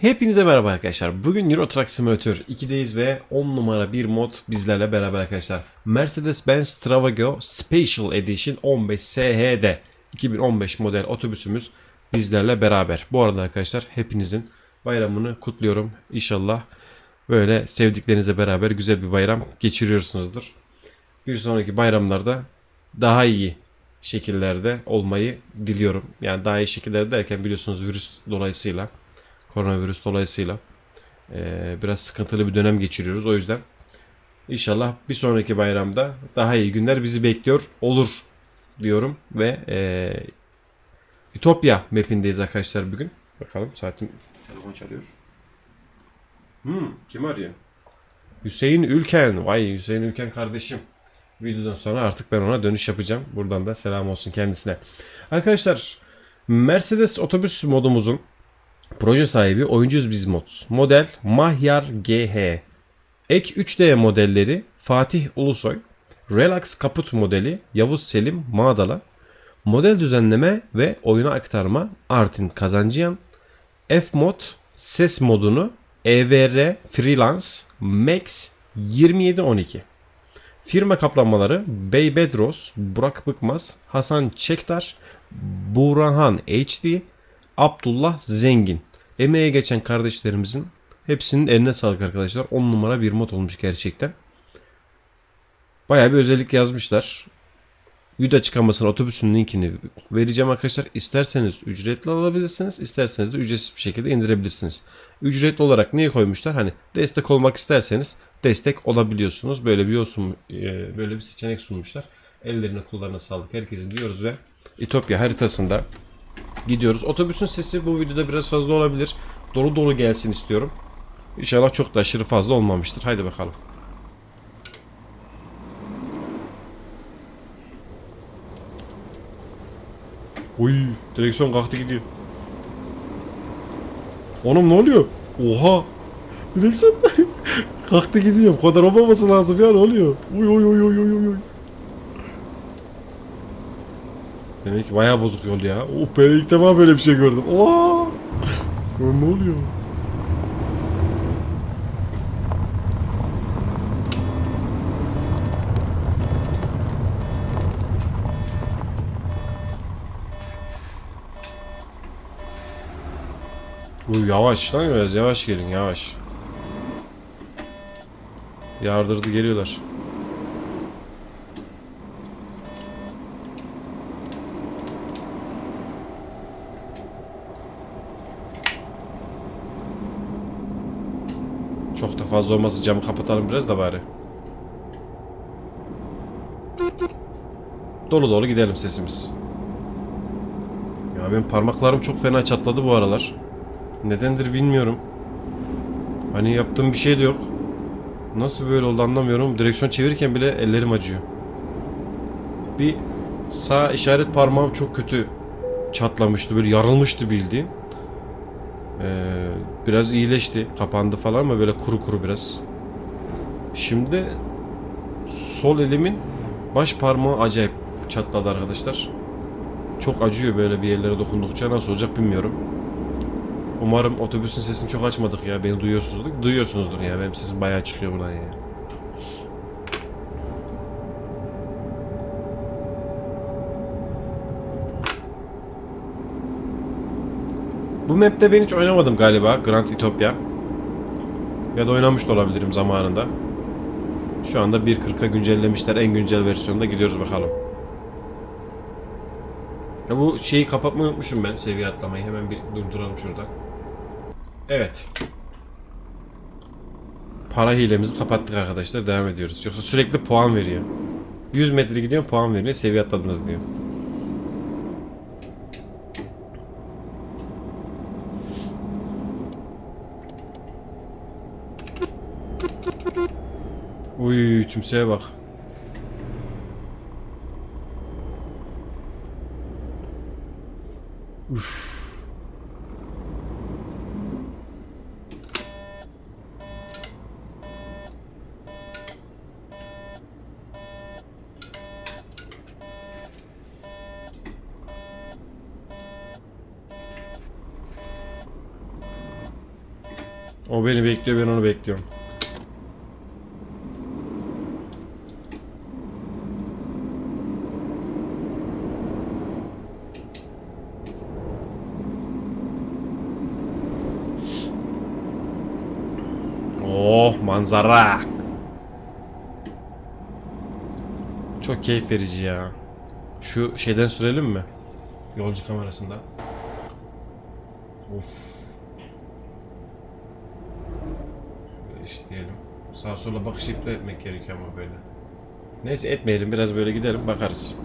Hepinize merhaba arkadaşlar. Bugün Euro Truck Simulator 2'deyiz ve 10 numara bir mod bizlerle beraber arkadaşlar. Mercedes-Benz Travago Special Edition 15 SHD 2015 model otobüsümüz bizlerle beraber. Bu arada arkadaşlar hepinizin bayramını kutluyorum. İnşallah böyle sevdiklerinizle beraber güzel bir bayram geçiriyorsunuzdur. Bir sonraki bayramlarda daha iyi şekillerde olmayı diliyorum. Yani daha iyi şekillerde derken biliyorsunuz virüs dolayısıyla koronavirüs dolayısıyla eee, biraz sıkıntılı bir dönem geçiriyoruz. O yüzden inşallah bir sonraki bayramda daha iyi günler bizi bekliyor olur diyorum ve eee Ütopya mapindeyiz arkadaşlar bugün. Bakalım saatim telefon çalıyor. Hmm, kim arıyor? Hüseyin Ülken. Vay Hüseyin Ülken kardeşim. Videodan sonra artık ben ona dönüş yapacağım. Buradan da selam olsun kendisine. Arkadaşlar Mercedes otobüs modumuzun proje sahibi Oyuncuyuz Biz Mods. Model Mahyar GH. Ek 3D modelleri Fatih Ulusoy. Relax Kaput modeli Yavuz Selim Mağdala. Model düzenleme ve oyuna aktarma Artin Kazancıyan. F-Mod ses modunu EVR Freelance Max 2712. Firma kaplanmaları Bey Bedros, Burak Bıkmaz, Hasan Çektar, Burhan HD, Abdullah Zengin. Emeğe geçen kardeşlerimizin hepsinin eline sağlık arkadaşlar. 10 numara bir mod olmuş gerçekten. Bayağı bir özellik yazmışlar. Video açıklamasına otobüsün linkini vereceğim arkadaşlar. İsterseniz ücretli alabilirsiniz. isterseniz de ücretsiz bir şekilde indirebilirsiniz. Ücretli olarak neyi koymuşlar? Hani destek olmak isterseniz destek olabiliyorsunuz. Böyle bir olsun, e, böyle bir seçenek sunmuşlar. Ellerine kollarına sağlık herkesin diyoruz ve İtopya haritasında gidiyoruz. Otobüsün sesi bu videoda biraz fazla olabilir. Dolu dolu gelsin istiyorum. İnşallah çok da aşırı fazla olmamıştır. Haydi bakalım. Uy, direksiyon kalktı gidiyor. Oğlum ne oluyor? Oha. Direksiyon kalktı gidiyor. Bu kadar olmaması lazım ya ne oluyor? Uy uy uy uy uy uy. Demek ki bayağı bozuk yol ya. Oh ben ilk defa böyle bir şey gördüm. Lan ne oluyor? Bu yavaş lan biraz yavaş gelin yavaş. Yardırdı geliyorlar. Çok da fazla olması camı kapatalım biraz da bari. Dolu dolu gidelim sesimiz. Ya benim parmaklarım çok fena çatladı bu aralar. Nedendir bilmiyorum. Hani yaptığım bir şey de yok. Nasıl böyle oldu anlamıyorum. Direksiyon çevirirken bile ellerim acıyor. Bir sağ işaret parmağım çok kötü çatlamıştı. Böyle yarılmıştı bildiğin. Ee, biraz iyileşti. Kapandı falan ama böyle kuru kuru biraz. Şimdi sol elimin baş parmağı acayip çatladı arkadaşlar. Çok acıyor böyle bir yerlere dokundukça. Nasıl olacak bilmiyorum. Umarım otobüsün sesini çok açmadık ya. Beni duyuyorsunuzdur. Duyuyorsunuzdur ya. Benim sesim bayağı çıkıyor buradan ya. Bu map'te ben hiç oynamadım galiba. Grand Utopia. Ya da oynamış da olabilirim zamanında. Şu anda 1.40'a güncellemişler. En güncel versiyonda gidiyoruz bakalım. Ya bu şeyi kapatmayı unutmuşum ben seviye atlamayı. Hemen bir durduralım şurada. Evet. Para hilemizi kapattık arkadaşlar. Devam ediyoruz. Yoksa sürekli puan veriyor. 100 metre gidiyor puan veriyor. Seviye atladınız diyor. Uy tümseye bak. Uf. O beni bekliyor ben onu bekliyorum. Manzara. Çok keyif verici ya. Şu şeyden sürelim mi? Yolcu kamerasında. Of. İşleyelim. Sağa sola bakış iptal etmek gerekiyor ama böyle. Neyse etmeyelim biraz böyle gidelim bakarız.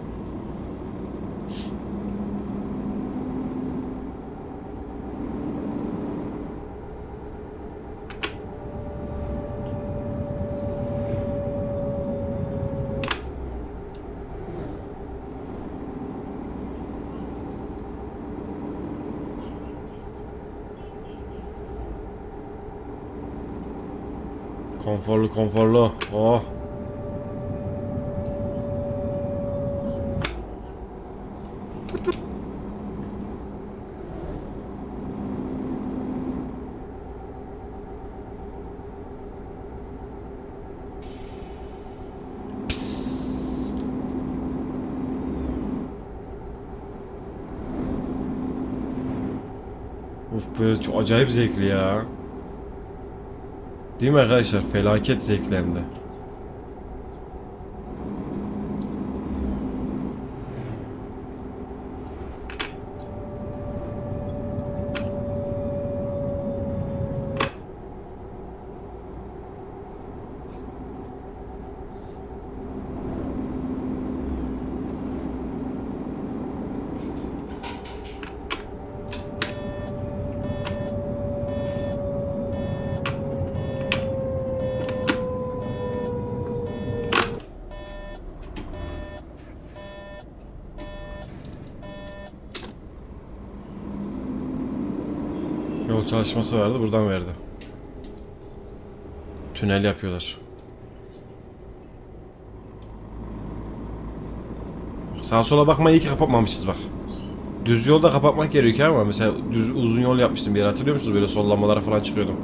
Konforlu konforlu. Oh. Uf böyle çok acayip zevkli ya. Değil mi arkadaşlar? Felaket zevkli Çalışması vardı buradan verdi. Tünel yapıyorlar. Bak sağa sola bakmayı iyi ki kapatmamışız bak. Düz yolda kapatmak gerekiyor ama mesela düz uzun yol yapmıştım bir yer hatırlıyor musunuz? Böyle sollamalara falan çıkıyordum.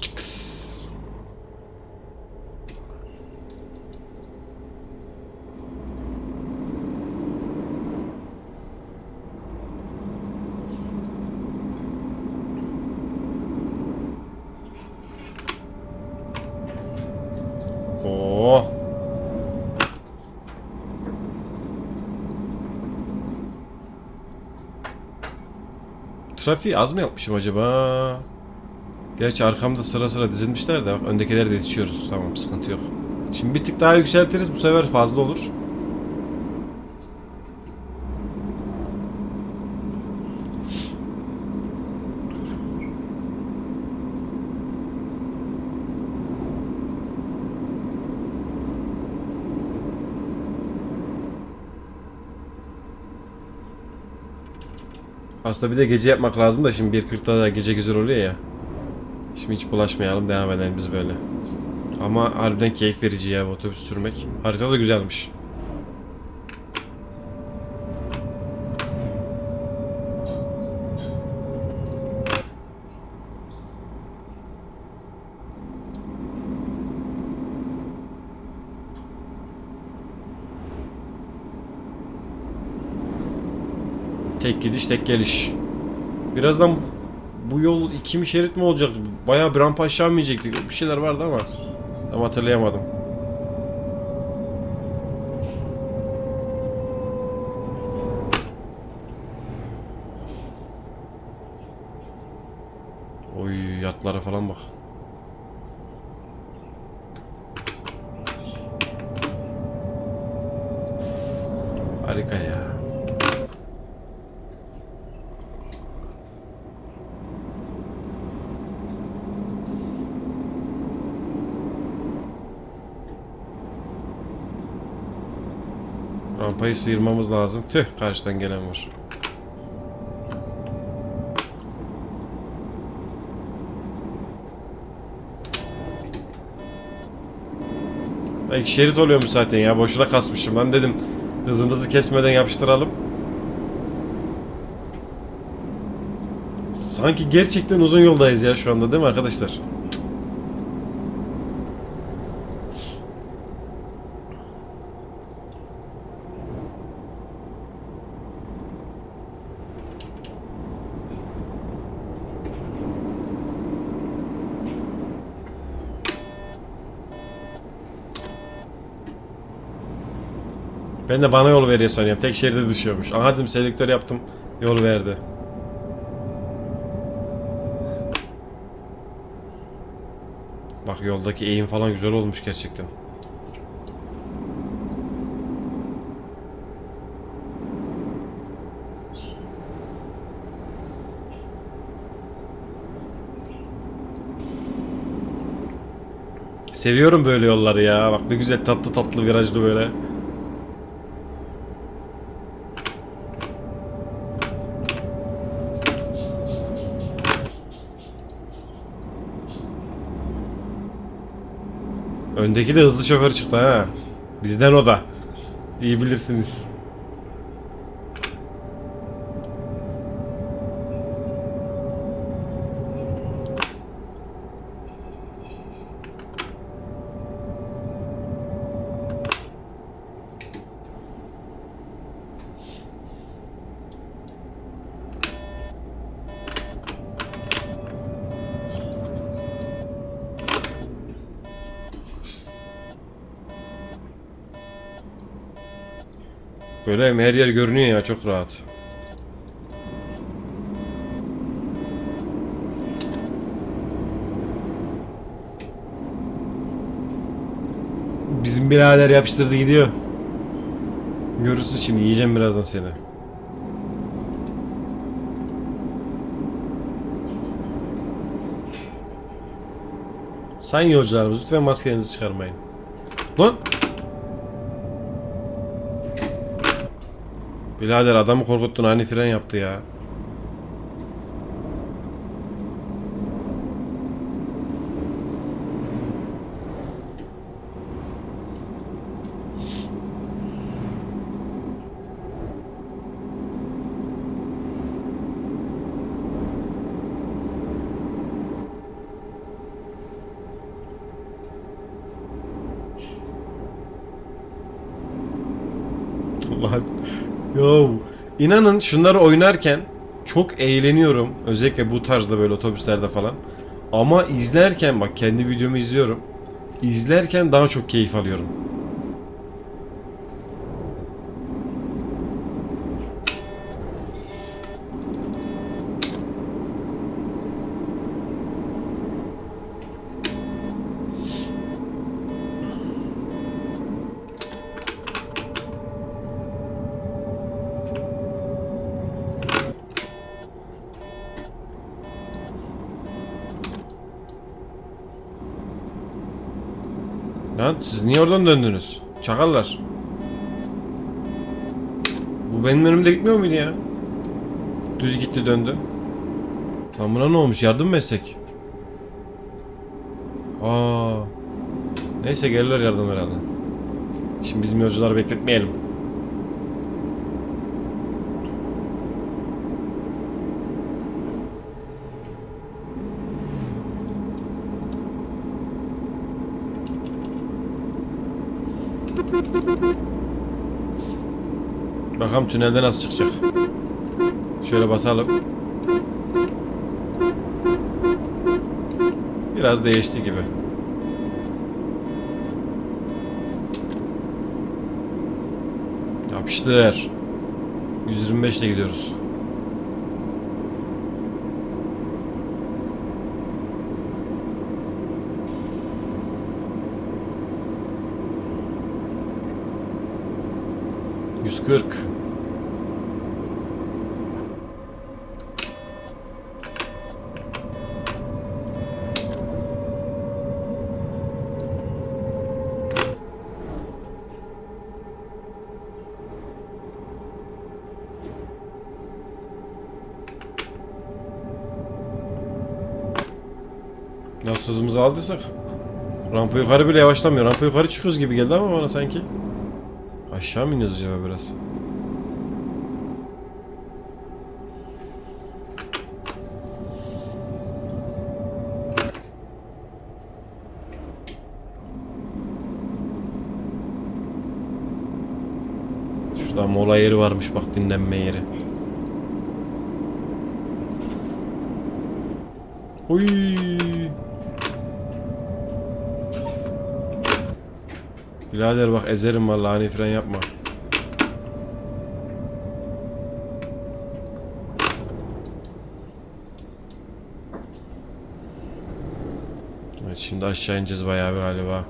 Çıks. Oo. Trafiği az mı yapmışım acaba? Gerçi arkamda sıra sıra dizilmişler de bak öndekileri de yetişiyoruz. Tamam sıkıntı yok. Şimdi bir tık daha yükseltiriz bu sefer fazla olur. Aslında bir de gece yapmak lazım da şimdi 1.40'da da gece güzel oluyor ya. Şimdi hiç bulaşmayalım devam edelim biz böyle. Ama harbiden keyif verici ya otobüs sürmek. Harita da güzelmiş. Tek gidiş tek geliş. Birazdan bu yol iki mi şerit mi olacaktı? Bayağı bir rampa aşağı? Bir şeyler vardı ama. Tam hatırlayamadım. Oy yatlara falan bak. Kafayı sıyırmamız lazım. Tüh karşıdan gelen var. Belki şerit oluyormuş zaten ya. Boşuna kasmışım. Ben dedim hızımızı kesmeden yapıştıralım. Sanki gerçekten uzun yoldayız ya şu anda değil mi arkadaşlar? Ben de bana yol veriyor sanıyorum. Tek şeride düşüyormuş. Aha dedim selektör yaptım. Yol verdi. Bak yoldaki eğim falan güzel olmuş gerçekten. Seviyorum böyle yolları ya. Bak ne güzel tatlı tatlı virajlı böyle. Öndeki de hızlı şoför çıktı ha. Bizden o da. İyi bilirsiniz. Böyle her yer görünüyor ya çok rahat. Bizim birader yapıştırdı gidiyor. Görürsün şimdi yiyeceğim birazdan seni. Sayın yolcularımız lütfen maskelerinizi çıkarmayın. Lan! Birader adamı korkuttun ani fren yaptı ya. Yo, inanın şunları oynarken çok eğleniyorum. Özellikle bu tarzda böyle otobüslerde falan. Ama izlerken bak kendi videomu izliyorum. İzlerken daha çok keyif alıyorum. Lan siz niye oradan döndünüz? Çakallar. Bu benim önümde gitmiyor muydu ya? Düz gitti döndü. Lan buna ne olmuş? Yardım mı etsek? Aa. Neyse gelirler yardım herhalde. Şimdi bizim yolcuları bekletmeyelim. Bakalım tünelde nasıl çıkacak. Şöyle basalım. Biraz değişti gibi. Yapıştır. 125 ile gidiyoruz. Yüz kırk. Nasıl hızımızı aldıysak. Rampa yukarı bile yavaşlamıyor. Rampa yukarı çıkıyoruz gibi geldi ama bana sanki. Aşağı mı iniyoruz acaba biraz? Şurada mola yeri varmış bak dinlenme yeri. Uyyy. Birader bak ezerim vallahi hani fren yapma. Evet şimdi aşağı ineceğiz bayağı bir galiba.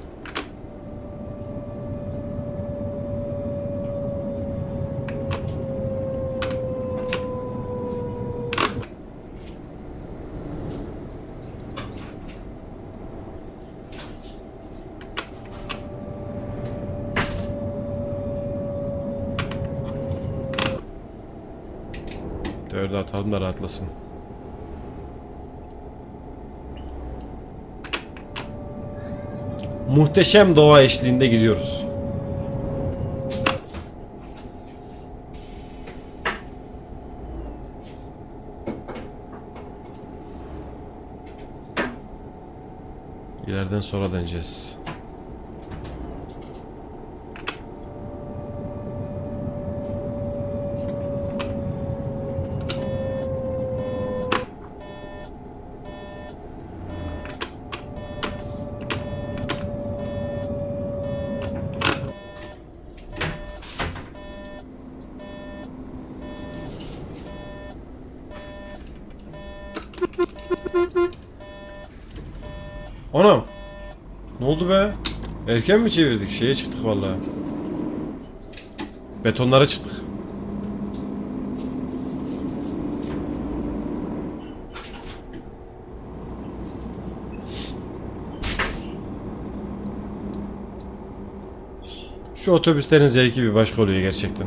Atalım da rahatlasın. Muhteşem doğa eşliğinde gidiyoruz. İleriden sonra döneceğiz. Erken mi çevirdik? Şeye çıktık vallahi. Betonlara çıktık. Şu otobüslerin zevki bir başka oluyor gerçekten.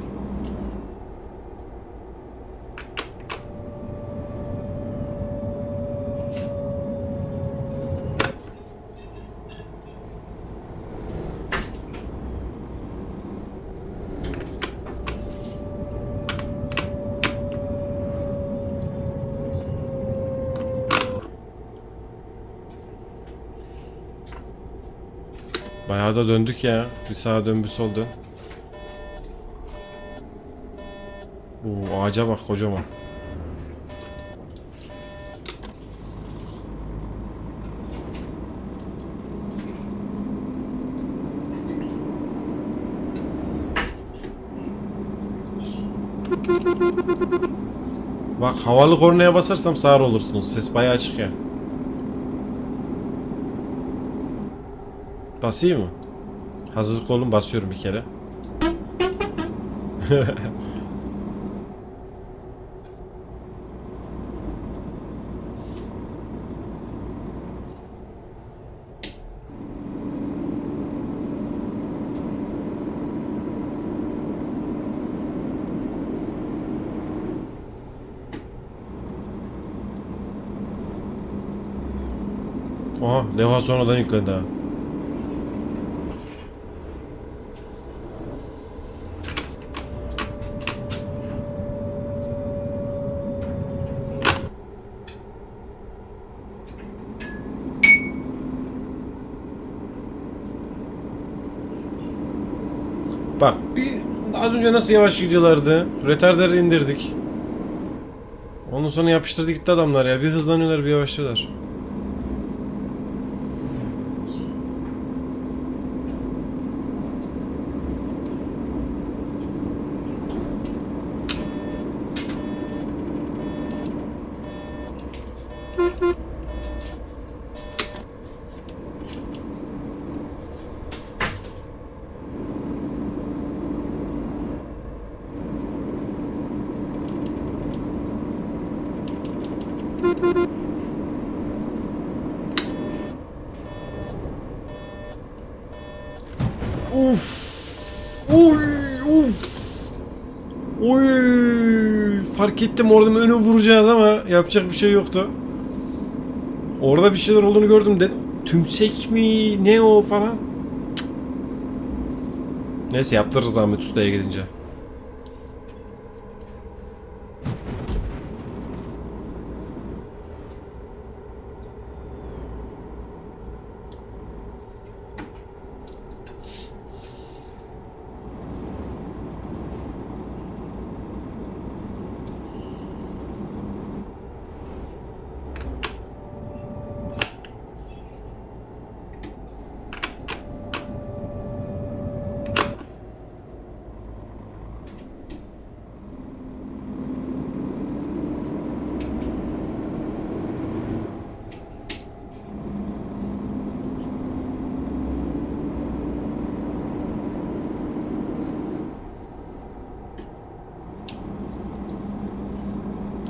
Bayağı da döndük ya. Bir sağa dön bir sol dön. Oo, ağaca bak kocaman. Bak havalı kornaya basarsam sağır olursunuz. Ses bayağı açık ya. Basayım mı? Hazırlıklı olun basıyorum bir kere. Aha levha sonradan yüklendi ha. Bak bir önce nasıl yavaş gidiyorlardı. Retarder'ı indirdik. Ondan sonra yapıştırdı gitti adamlar ya. Bir hızlanıyorlar bir yavaşlıyorlar. Uf. Uy, uf. Uy. Fark ettim oradan önü vuracağız ama yapacak bir şey yoktu. Orada bir şeyler olduğunu gördüm de tümsek mi ne o falan. Cık. Neyse yaptırırız Ahmet Usta'ya gidince.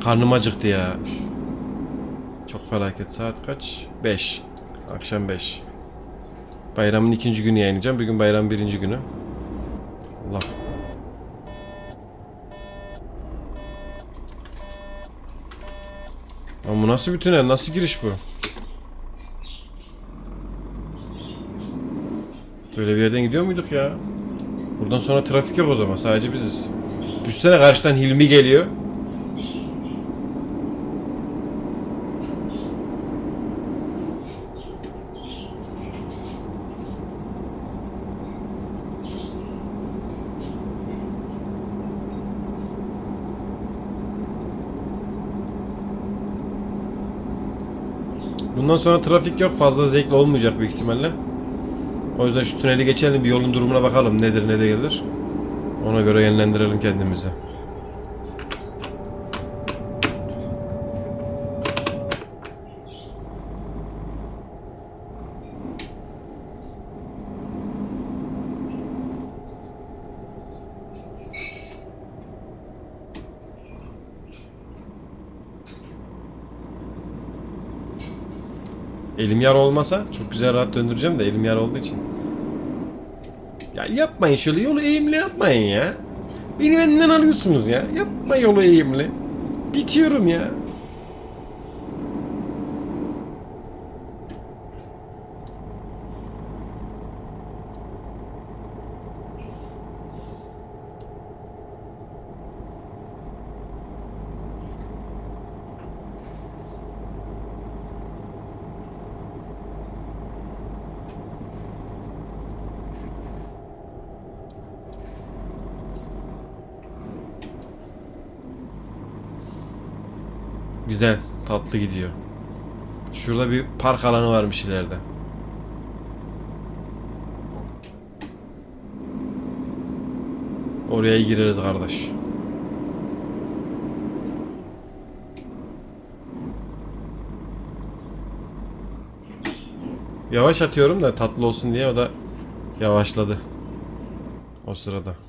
Karnım acıktı ya. Çok felaket. Saat kaç? 5. Akşam 5. Bayramın ikinci günü yayınlayacağım. Bugün bayram birinci günü. Allah. Ama bu nasıl bir tünel? Nasıl giriş bu? Böyle bir yerden gidiyor muyduk ya? Buradan sonra trafik yok o zaman. Sadece biziz. Düşsene karşıdan Hilmi geliyor. Bundan sonra trafik yok. Fazla zevkli olmayacak büyük ihtimalle. O yüzden şu tüneli geçelim bir yolun durumuna bakalım nedir ne değildir. Ona göre yönlendirelim kendimizi. Elim yar olmasa çok güzel rahat döndüreceğim de elim yar olduğu için. Ya yapmayın şöyle yolu eğimli yapmayın ya. Beni benden alıyorsunuz ya. Yapma yolu eğimli. Bitiyorum ya. Güzel, tatlı gidiyor. Şurada bir park alanı varmış ileride. Oraya gireriz kardeş. Yavaş atıyorum da tatlı olsun diye o da yavaşladı. O sırada.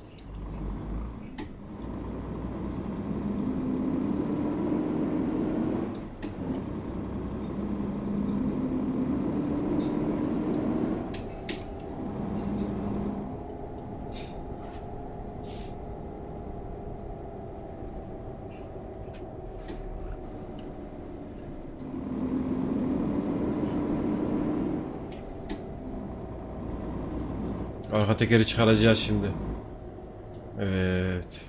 Arka tekeri çıkaracağız şimdi. Evet.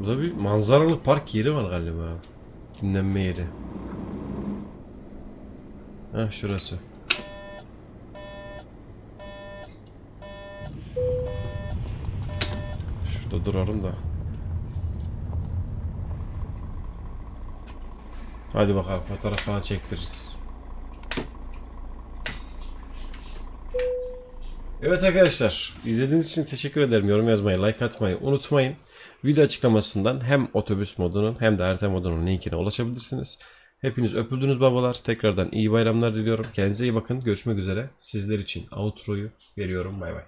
Burada bir manzaralı park yeri var galiba. Dinlenme yeri. Heh şurası. Şurada duralım da. Hadi bakalım fotoğraf falan çektiririz. Evet arkadaşlar izlediğiniz için teşekkür ederim. Yorum yazmayı, like atmayı unutmayın. Video açıklamasından hem otobüs modunun hem de harita modunun linkine ulaşabilirsiniz. Hepiniz öpüldünüz babalar. Tekrardan iyi bayramlar diliyorum. Kendinize iyi bakın. Görüşmek üzere. Sizler için outro'yu veriyorum. Bay bay.